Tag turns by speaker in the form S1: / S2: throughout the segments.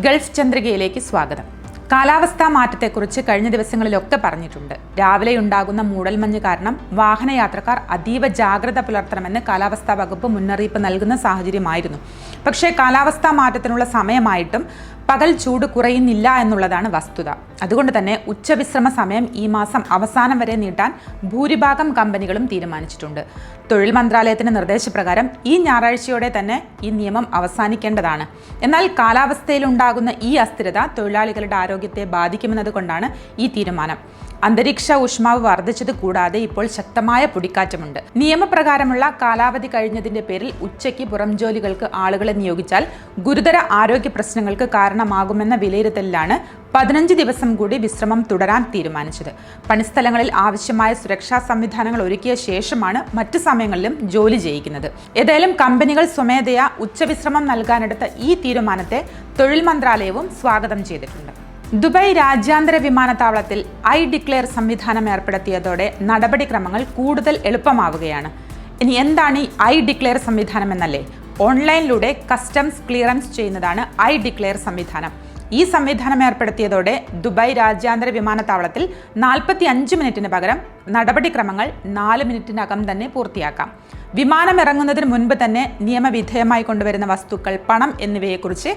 S1: Gulf ചന്ദ്രികയിലേക്ക് സ്വാഗതം. കാലാവസ്ഥാ മാറ്റത്തെക്കുറിച്ച് കഴിഞ്ഞ ദിവസങ്ങളിലൊക്കെ പറഞ്ഞിട്ടുണ്ട്. രാവിലെ ഉണ്ടാകുന്ന മൂടൽമഞ്ഞ് കാരണം വാഹനയാത്രക്കാർ അതീവ ജാഗ്രത പുലർത്തണമെന്ന് കാലാവസ്ഥാ വകുപ്പ് മുന്നറിയിപ്പ് നൽകുന്ന സാഹചര്യമായിരുന്നു. പക്ഷേ കാലാവസ്ഥാ മാറ്റത്തിനുള്ള സമയമായിട്ടും പകൽ ചൂട് കുറയുന്നില്ല എന്നുള്ളതാണ് വസ്തുത. അതുകൊണ്ട് തന്നെ ഉച്ചവിശ്രമ സമയം ഈ മാസം അവസാനം വരെ നീട്ടാൻ ഭൂരിഭാഗം കമ്പനികളും തീരുമാനിച്ചിട്ടുണ്ട്. തൊഴിൽ മന്ത്രാലയത്തിന്റെ നിർദ്ദേശപ്രകാരം ഈ ഞായറാഴ്ചയോടെ തന്നെ ഈ നിയമം അവസാനിക്കേണ്ടതാണ്. എന്നാൽ കാലാവസ്ഥയിലുണ്ടാകുന്ന ഈ അസ്ഥിരത തൊഴിലാളികളുടെ ആരോഗ്യത്തെ ബാധിക്കുമെന്നതുകൊണ്ടാണ് ഈ തീരുമാനം. അന്തരീക്ഷ ഊഷ്മാവ് വർദ്ധിച്ചത് കൂടാതെ ഇപ്പോൾ ശക്തമായ പൊടിക്കാറ്റമുണ്ട്. നിയമപ്രകാരമുള്ള കാലാവധി കഴിഞ്ഞതിന്റെ പേരിൽ ഉച്ചയ്ക്ക് പുറം ജോലികൾക്ക് ആളുകളെ നിയോഗിച്ചാൽ ഗുരുതര ആരോഗ്യ പ്രശ്നങ്ങൾക്ക് കാരണമാകുമെന്ന വിലയിരുത്തലിലാണ് പതിനഞ്ച് ദിവസം കൂടി വിശ്രമം തുടരാൻ തീരുമാനിച്ചത്. പണിസ്ഥലങ്ങളിൽ ആവശ്യമായ സുരക്ഷാ സംവിധാനങ്ങൾ ഒരുക്കിയ ശേഷമാണ് മറ്റു സമയങ്ങളിലും ജോലി ചെയ്യിക്കുന്നത്. ഏതായാലും കമ്പനികൾ സ്വമേധയാ ഉച്ചവിശ്രമം നൽകാനെടുത്ത ഈ തീരുമാനത്തെ തൊഴിൽ മന്ത്രാലയവും സ്വാഗതം ചെയ്തിട്ടുണ്ട്. ദുബായ് രാജ്യാന്തര വിമാനത്താവളത്തിൽ ഐ ഡിക്ലെയർ സംവിധാനം ഏർപ്പെടുത്തിയതോടെ നടപടിക്രമങ്ങൾ കൂടുതൽ എളുപ്പമാവുകയാണ്. ഇനി എന്താണ് ഈ ഐ ഡിക്ലെയർ സംവിധാനം എന്നല്ലേ? ഓൺലൈനിലൂടെ കസ്റ്റംസ് ക്ലിയറൻസ് ചെയ്യുന്നതാണ് ഐ ഡിക്ലെയർ സംവിധാനം. ഈ സംവിധാനം ഏർപ്പെടുത്തിയതോടെ ദുബായ് രാജ്യാന്തര വിമാനത്താവളത്തിൽ നാൽപ്പത്തി അഞ്ച് മിനിറ്റിന് പകരം നടപടിക്രമങ്ങൾ നാല് മിനിറ്റിനകം തന്നെ പൂർത്തിയാക്കാം. വിമാനം ഇറങ്ങുന്നതിന് മുൻപ് തന്നെ നിയമവിധേയമായി കൊണ്ടുവരുന്ന വസ്തുക്കൾ പണം എന്നിവയെക്കുറിച്ച്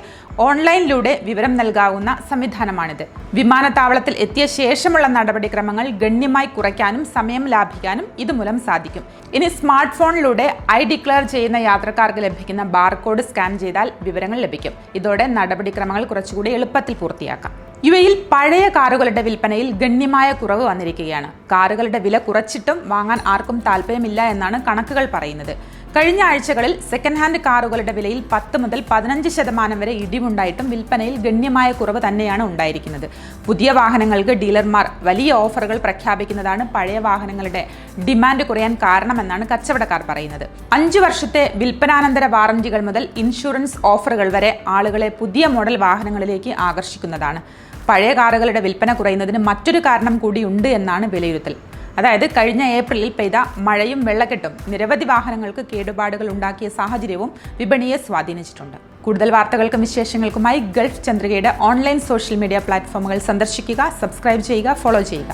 S1: ഓൺലൈനിലൂടെ വിവരം നൽകാവുന്ന സംവിധാനമാണിത്. വിമാനത്താവളത്തിൽ എത്തിയ ശേഷമുള്ള നടപടിക്രമങ്ങൾ ഗണ്യമായി കുറയ്ക്കാനും സമയം ലാഭിക്കാനും ഇതുമൂലം സാധിക്കും. ഇനി സ്മാർട്ട് ഫോണിലൂടെ ഐ ഡിക്ലെയർ ചെയ്യുന്ന യാത്രക്കാർക്ക് ലഭിക്കുന്ന ബാർകോഡ് സ്കാൻ ചെയ്താൽ വിവരങ്ങൾ ലഭിക്കും. ഇതോടെ നടപടിക്രമങ്ങൾ കുറച്ചുകൂടി എളുപ്പത്തിൽ പൂർത്തിയാക്കാം. യു എയിൽ പഴയ കാറുകളുടെ വിൽപ്പനയിൽ ഗണ്യമായ കുറവ് വന്നിരിക്കുകയാണ്. കാറുകളുടെ വില കുറച്ചിട്ടും വാങ്ങാൻ ആർക്കും താല്പര്യമില്ല എന്നാണ് കണക്കുകൾ പറയുന്നത്. കഴിഞ്ഞ ആഴ്ചകളിൽ സെക്കൻഡ് ഹാൻഡ് കാറുകളുടെ വിലയിൽ പത്ത് മുതൽ പതിനഞ്ച് ശതമാനം വരെ ഇടിവുണ്ടായിട്ടും വിൽപ്പനയിൽ ഗണ്യമായ കുറവ് തന്നെയാണ് ഉണ്ടായിരിക്കുന്നത്. പുതിയ വാഹനങ്ങൾക്ക് ഡീലർമാർ വലിയ ഓഫറുകൾ പ്രഖ്യാപിക്കുന്നതാണ് പഴയ വാഹനങ്ങളുടെ ഡിമാൻഡ് കുറയാൻ കാരണമെന്നാണ് കച്ചവടക്കാർ പറയുന്നത്. അഞ്ചു വർഷത്തെ വിൽപ്പനാനന്തര വാറന്റികൾ മുതൽ ഇൻഷുറൻസ് ഓഫറുകൾ വരെ ആളുകളെ പുതിയ മോഡൽ വാഹനങ്ങളിലേക്ക് ആകർഷിക്കുന്നതാണ്. പഴയ കാറുകളുടെ വിൽപ്പന കുറയുന്നതിന് മറ്റൊരു കാരണം കൂടിയുണ്ട് എന്നാണ് വിലയിരുത്തൽ. അതായത് കഴിഞ്ഞ ഏപ്രിലിൽ പെയ്ത മഴയും വെള്ളക്കെട്ടും നിരവധി വാഹനങ്ങൾക്ക് കേടുപാടുകൾ ഉണ്ടാക്കിയ സാഹചര്യവും വിപണിയെ സ്വാധീനിച്ചിട്ടുണ്ട്. കൂടുതൽ വാർത്തകൾക്കും വിശേഷങ്ങൾക്കുമായി ഗൾഫ് ചന്ദ്രികയുടെ ഓൺലൈൻ സോഷ്യൽ മീഡിയ പ്ലാറ്റ്ഫോമുകൾ സന്ദർശിക്കുക സബ്സ്ക്രൈബ് ചെയ്യുക ഫോളോ ചെയ്യുക.